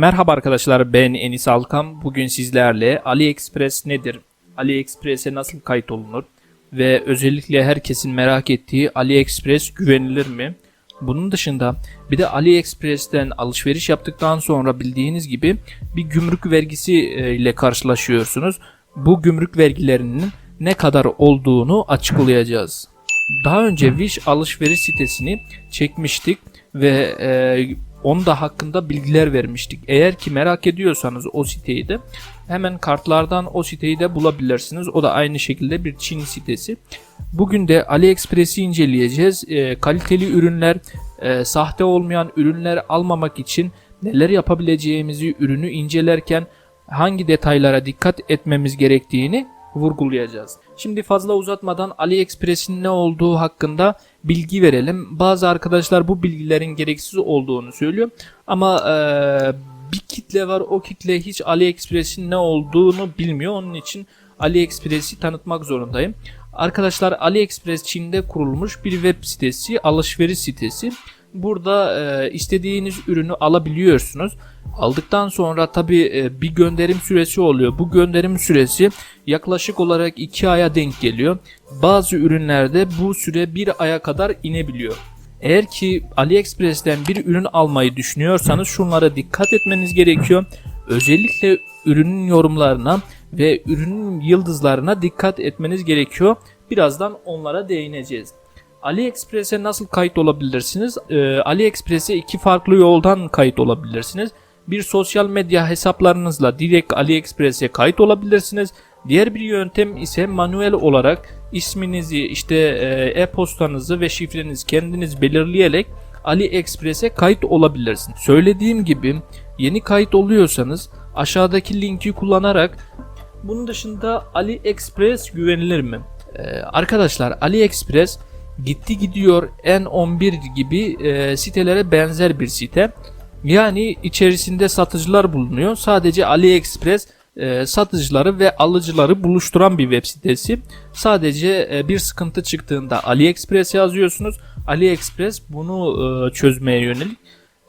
Merhaba arkadaşlar ben Enis Alkan. Bugün sizlerle AliExpress nedir? AliExpress'e nasıl kayıt olunur? Ve özellikle herkesin merak ettiği AliExpress güvenilir mi? Bunun dışında bir de AliExpress'ten alışveriş yaptıktan sonra bildiğiniz gibi bir gümrük vergisi e, ile karşılaşıyorsunuz. Bu gümrük vergilerinin ne kadar olduğunu açıklayacağız. Daha önce Wish alışveriş sitesini çekmiştik ve e, onun da hakkında bilgiler vermiştik. Eğer ki merak ediyorsanız o siteyi de hemen kartlardan o siteyi de bulabilirsiniz. O da aynı şekilde bir Çin sitesi. Bugün de AliExpress'i inceleyeceğiz. E, kaliteli ürünler, e, sahte olmayan ürünler almamak için neler yapabileceğimizi ürünü incelerken hangi detaylara dikkat etmemiz gerektiğini vurgulayacağız. Şimdi fazla uzatmadan AliExpress'in ne olduğu hakkında bilgi verelim. Bazı arkadaşlar bu bilgilerin gereksiz olduğunu söylüyor ama eee, bir kitle var o kitle hiç AliExpress'in ne olduğunu bilmiyor. Onun için AliExpress'i tanıtmak zorundayım. Arkadaşlar AliExpress Çin'de kurulmuş bir web sitesi, alışveriş sitesi. Burada e, istediğiniz ürünü alabiliyorsunuz. Aldıktan sonra tabi bir gönderim süresi oluyor. Bu gönderim süresi yaklaşık olarak 2 aya denk geliyor. Bazı ürünlerde bu süre 1 aya kadar inebiliyor. Eğer ki AliExpress'ten bir ürün almayı düşünüyorsanız şunlara dikkat etmeniz gerekiyor. Özellikle ürünün yorumlarına ve ürünün yıldızlarına dikkat etmeniz gerekiyor. Birazdan onlara değineceğiz. AliExpress'e nasıl kayıt olabilirsiniz? Ee, AliExpress'e iki farklı yoldan kayıt olabilirsiniz. Bir sosyal medya hesaplarınızla direkt AliExpress'e kayıt olabilirsiniz. Diğer bir yöntem ise manuel olarak isminizi, işte e, e-postanızı ve şifrenizi kendiniz belirleyerek AliExpress'e kayıt olabilirsiniz. Söylediğim gibi yeni kayıt oluyorsanız aşağıdaki linki kullanarak bunun dışında AliExpress güvenilir mi? Ee, arkadaşlar AliExpress gitti gidiyor N11 gibi e, sitelere benzer bir site. Yani içerisinde satıcılar bulunuyor. Sadece AliExpress e, satıcıları ve alıcıları buluşturan bir web sitesi. Sadece e, bir sıkıntı çıktığında AliExpress yazıyorsunuz. AliExpress bunu e, çözmeye yönelik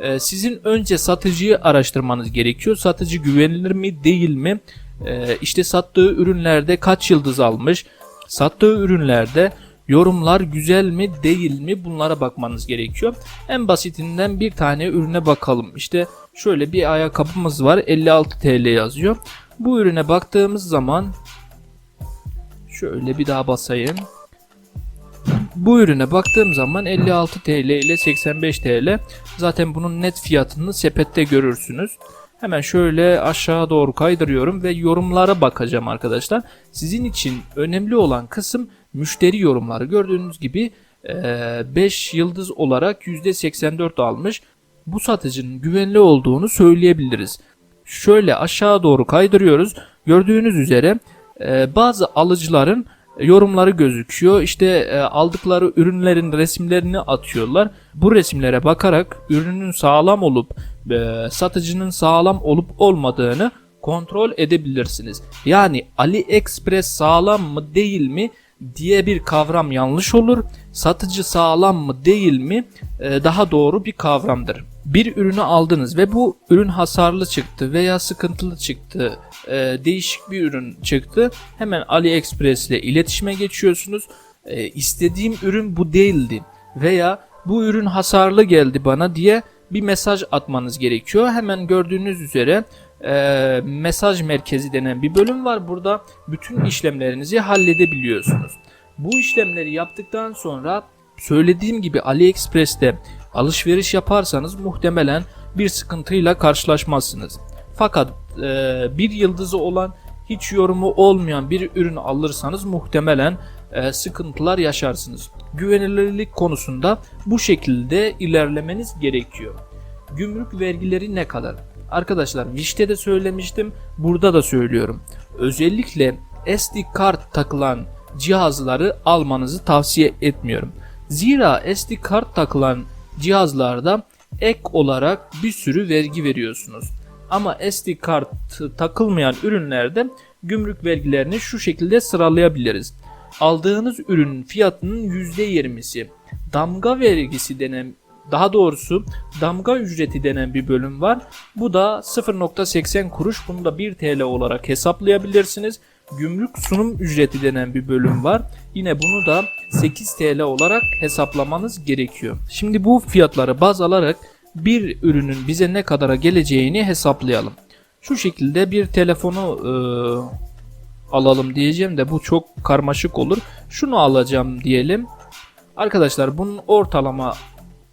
e, sizin önce satıcıyı araştırmanız gerekiyor. Satıcı güvenilir mi değil mi? E, işte sattığı ürünlerde kaç yıldız almış? Sattığı ürünlerde yorumlar güzel mi değil mi bunlara bakmanız gerekiyor. En basitinden bir tane ürüne bakalım. İşte şöyle bir ayakkabımız var 56 TL yazıyor. Bu ürüne baktığımız zaman şöyle bir daha basayım. Bu ürüne baktığım zaman 56 TL ile 85 TL. Zaten bunun net fiyatını sepette görürsünüz. Hemen şöyle aşağı doğru kaydırıyorum ve yorumlara bakacağım arkadaşlar. Sizin için önemli olan kısım müşteri yorumları. Gördüğünüz gibi 5 yıldız olarak %84 almış. Bu satıcının güvenli olduğunu söyleyebiliriz. Şöyle aşağı doğru kaydırıyoruz. Gördüğünüz üzere e, bazı alıcıların yorumları gözüküyor. İşte e, aldıkları ürünlerin resimlerini atıyorlar. Bu resimlere bakarak ürünün sağlam olup e, satıcının sağlam olup olmadığını kontrol edebilirsiniz. Yani AliExpress sağlam mı değil mi diye bir kavram yanlış olur. Satıcı sağlam mı değil mi e, daha doğru bir kavramdır. Bir ürünü aldınız ve bu ürün hasarlı çıktı veya sıkıntılı çıktı, e, değişik bir ürün çıktı. Hemen AliExpress ile iletişime geçiyorsunuz. E, istediğim ürün bu değildi veya bu ürün hasarlı geldi bana diye bir mesaj atmanız gerekiyor. Hemen gördüğünüz üzere e, mesaj merkezi denen bir bölüm var. Burada bütün işlemlerinizi halledebiliyorsunuz. Bu işlemleri yaptıktan sonra söylediğim gibi AliExpress'te alışveriş yaparsanız muhtemelen bir sıkıntıyla karşılaşmazsınız. Fakat e, bir yıldızı olan hiç yorumu olmayan bir ürün alırsanız muhtemelen e, sıkıntılar yaşarsınız. Güvenilirlik konusunda bu şekilde ilerlemeniz gerekiyor. Gümrük vergileri ne kadar? Arkadaşlar Wish'te de söylemiştim, burada da söylüyorum. Özellikle SD kart takılan cihazları almanızı tavsiye etmiyorum. Zira SD kart takılan cihazlarda ek olarak bir sürü vergi veriyorsunuz. Ama SD kart takılmayan ürünlerde gümrük vergilerini şu şekilde sıralayabiliriz. Aldığınız ürünün fiyatının %20'si damga vergisi denen Daha doğrusu damga ücreti denen bir bölüm var. Bu da 0.80 kuruş. Bunu da 1 TL olarak hesaplayabilirsiniz. Gümrük sunum ücreti denen bir bölüm var. Yine bunu da 8 TL olarak hesaplamanız gerekiyor. Şimdi bu fiyatları baz alarak bir ürünün bize ne kadara geleceğini hesaplayalım. Şu şekilde bir telefonu e, alalım diyeceğim de bu çok karmaşık olur. Şunu alacağım diyelim. Arkadaşlar bunun ortalama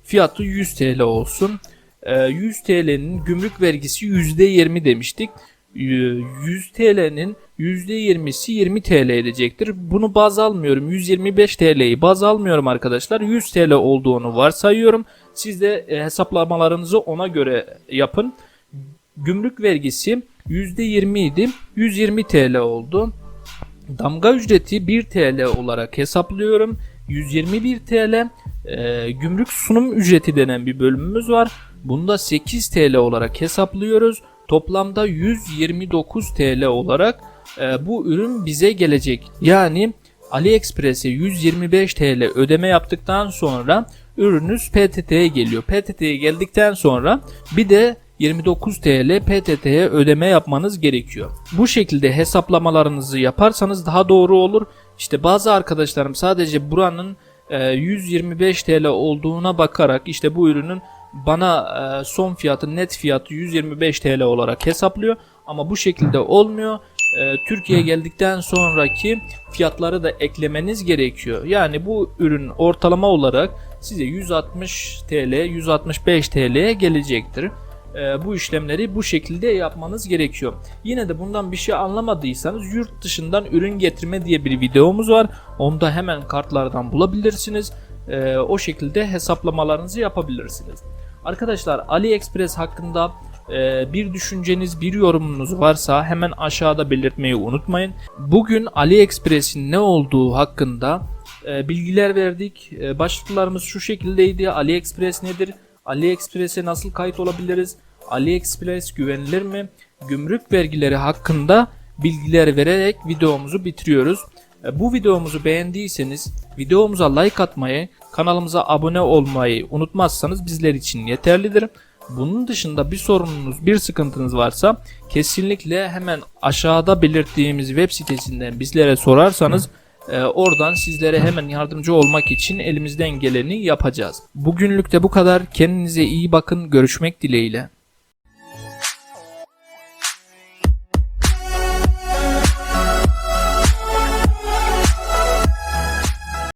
fiyatı 100 TL olsun. Ee, 100 TL'nin gümrük vergisi %20 demiştik. Ee, 100 TL'nin %20'si 20 TL edecektir. Bunu baz almıyorum. 125 TL'yi baz almıyorum arkadaşlar. 100 TL olduğunu varsayıyorum. Siz de e, hesaplamalarınızı ona göre yapın. Gümrük vergisi %20 idi. 120 TL oldu. Damga ücreti 1 TL olarak hesaplıyorum. 121 TL. Ee, gümrük sunum ücreti denen bir bölümümüz var. Bunda 8 TL olarak hesaplıyoruz. Toplamda 129 TL olarak e, bu ürün bize gelecek. Yani AliExpress'e 125 TL ödeme yaptıktan sonra ürününüz PTT'ye geliyor. PTT'ye geldikten sonra bir de 29 TL PTT'ye ödeme yapmanız gerekiyor. Bu şekilde hesaplamalarınızı yaparsanız daha doğru olur. İşte bazı arkadaşlarım sadece buranın e, 125 TL olduğuna bakarak işte bu ürünün bana e, son fiyatı net fiyatı 125 TL olarak hesaplıyor ama bu şekilde olmuyor. E, Türkiye'ye geldikten sonraki fiyatları da eklemeniz gerekiyor. Yani bu ürün ortalama olarak size 160 TL 165 TL'ye gelecektir. E, bu işlemleri bu şekilde yapmanız gerekiyor. Yine de bundan bir şey anlamadıysanız yurt dışından ürün getirme diye bir videomuz var. Onu da hemen kartlardan bulabilirsiniz. E, o şekilde hesaplamalarınızı yapabilirsiniz. Arkadaşlar AliExpress hakkında e, bir düşünceniz, bir yorumunuz varsa hemen aşağıda belirtmeyi unutmayın. Bugün AliExpress'in ne olduğu hakkında e, bilgiler verdik. E, başlıklarımız şu şekildeydi. AliExpress nedir? AliExpress'e nasıl kayıt olabiliriz? AliExpress güvenilir mi? Gümrük vergileri hakkında bilgiler vererek videomuzu bitiriyoruz. E, Bu videomuzu beğendiyseniz videomuza like atmayı, kanalımıza abone olmayı unutmazsanız bizler için yeterlidir. Bunun dışında bir sorununuz, bir sıkıntınız varsa kesinlikle hemen aşağıda belirttiğimiz web sitesinden bizlere sorarsanız e, oradan sizlere hemen yardımcı olmak için elimizden geleni yapacağız. Bugünlük de bu kadar. Kendinize iyi bakın. Görüşmek dileğiyle.